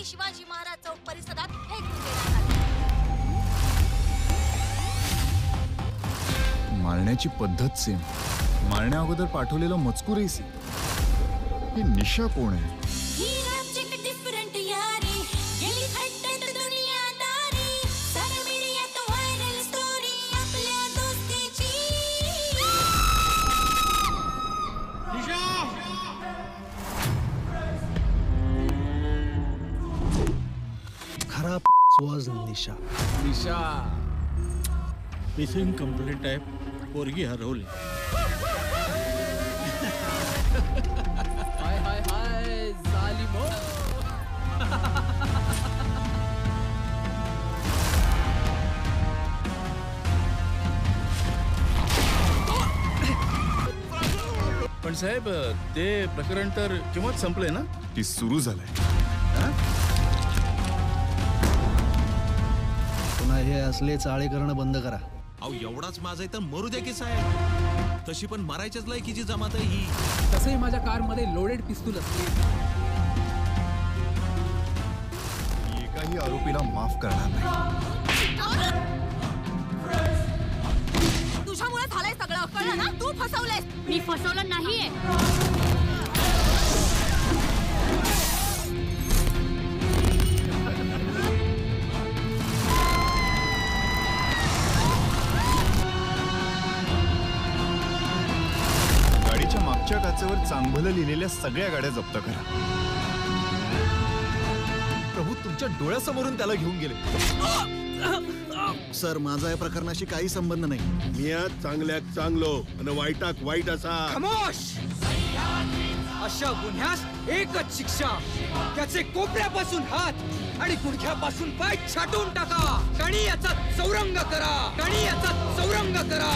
छत्रपती शिवाजी महाराज चौक परिसरात मारण्याची पद्धत सेम मारण्या अगोदर पाठवलेलं मजकूरही सेम ही निशा कोण आहे? Was Nisha Disha missing complete आहे पोरगी हरवली हाय हाय हाय जालिमो पण साहेब ते प्रकरण तर केव्हाच संपले ना? ती सुरू झालंय. असले चाळे करणं बंद करा. अहो एवढाच माझा तर मरू द्या की साहेब. तशी पण मरायच्याच लायकीची जमात आहे ही. तसंही माझ्या कारमध्ये लोडेड पिस्तूल असते एकाही आरोपीला माफ करणार नाही. तुझ्यामुळे झालंय सगळं. कळलं ना? तू फसवलंयस. मी फसवलं नाहीये. काचेवर चांगलं लिहिलेल्या सगळ्या गाड्या जप्त करा. प्रभू तुमच्या डोळ्यासमोरून त्याला घेऊन गेले. सर माझा या प्रकरणाशी काही संबंध नाही. मी आज चांगल्याक चांगलो आणि वाईटाक वाईट असा. खामोश! अशा गुन्ह्यास एकच शिक्षा. त्याचे कोपऱ्यापासून हात आणि गुडघ्यापासून पाय छाटून टाका. आणि याचा चौरंग करा. आणि याचा चौरंग करा.